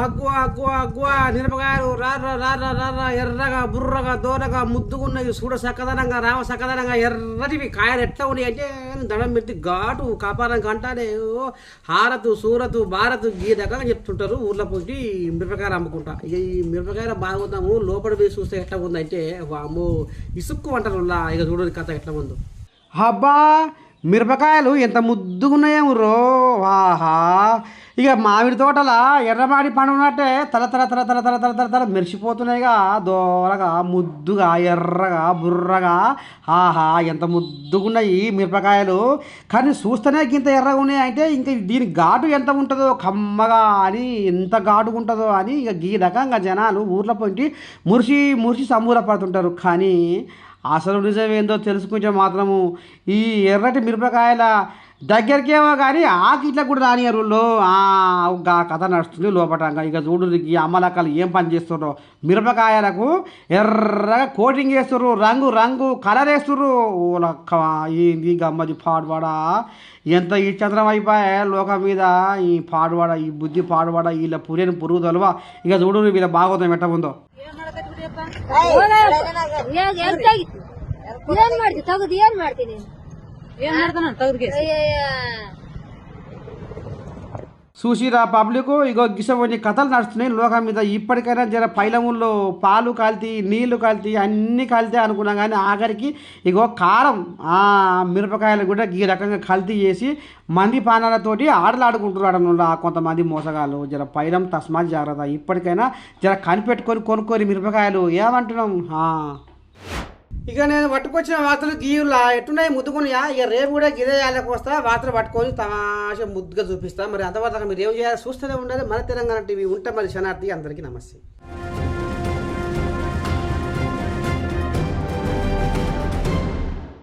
అగ్వా అగ్వా అగ్వా మిరపకాయలు రారా రారా రార్రా ఎర్రగా బుర్రగా దోరగా ముద్దుగున్నవి చూడ సక్కదనంగా రావ సక్కదనంగా ఎర్రటివి కాయలు ఎట్లా ఉన్నాయి? అంటే దండం పెట్టి ఘాటు కాపారం కంటానే ఓ హారతు సూరతు భారత్ ఈ రకంగా చెప్తుంటారు ఊర్లో పోయి మిరపకాయలు అమ్ముకుంటా. ఈ మిరపకాయలు బాగుందాము లోపల పోయి చూస్తే ఎట్లా ఉందంటే వాము ఇసుక్కు అంటారు లా. ఇక చూడని కథ ఎట్లా ఉందో. అబ్బా మిరపకాయలు ఎంత ముద్దుగున్నాయేమో రో వాహా ఇక మామిడి తోటల ఎర్రమాడి పండు ఉన్నట్టే తల తల తల తల తల తల తల తల మెరిసిపోతున్నాయిగా. దోరగా ముద్దుగా ఎర్రగా బుర్రగా. ఆహా ఎంత ముద్దుగున్నాయి మిరపకాయలు. కానీ చూస్తేనే ఇంత ఎర్రగా ఉన్నాయి అంటే ఇంకా దీని ఘాటు ఎంత ఉంటుందో కమ్మగా అని ఎంత ఘాటుగా ఉంటుందో అని ఇక ఈ రకంగా జనాలు ఊర్లో పోయి మురిసి మురిసి సమూల పడుతుంటారు. కానీ అసలు నిజం ఏందో తెలుసుకుంటే మాత్రము ఈ ఎర్రటి మిరపకాయల దగ్గరికేమో కానీ ఆకిట్లకు కూడా రానియరులో ఆ కథ నడుస్తుంది లోపటంగా ఇక చూడు ఈ అమ్మలక్కలు ఏం పని చేస్తుర్రో మిరపకాయలకు ఎర్రగా కోటింగ్ వేస్తుర్రు రంగు రంగు కలర్ వేస్తుర్రు ఓ లక్క ఏంది గమ్మది పాడువాడా ఎంత ఈ చంద్రం అయిపోయా లోకం మీద ఈ పాడువాడ ఈ బుద్ధి పాడువాడ వీళ్ళ పురిని పురుగు తొలవా ఇక చూడు వీళ్ళ బాగోతం ఎట్ట ఉందో ಏನ್ ಮಾಡ್ತಿ ತಗದು ಏನ್ ಮಾಡ್ತೀನಿ ఏం తగురికేసి పబ్లిక్ ఇగో గిసవని కథలు నడుస్తున్నాయి. లోకం మీద ఇప్పటికైనా జర పైలముల్లో పాలు కాల్తీ నీళ్ళు కాల్తీ అన్నీ కాల్తే అనుకున్నాం కానీ ఆఖరికి ఇగో కారం మిరపకాయలు కూడా ఈ రకంగా కల్తీ చేసి మంది పానాలతోటి ఆడలాడుకుంటున్నారు ఆ కొంతమంది మోసగాళ్ళు. జర పైలం తస్మాత్ జాగ్రత్త. ఇప్పటికైనా జర కనిపెట్టుకొని కొనుక్కొని మిరపకాయలు ఏమంటున్నాం? ఇక నేను పట్టుకొచ్చిన వార్తలు గీయులా ఎట్టున్నాయి ముద్దుకున్నాయా ఇక రేపు కూడా గిరేయాలకు వస్తా వార్తలు పట్టుకొని తమాషా ముద్దుగా చూపిస్తా. మరి అంతవరకు మీరు ఏం చేయాలి చూస్తూనే ఉండాలి. మన తెలంగాణ టీవీ ఉంటే మరి శనార్థి అందరికీ నమస్తే.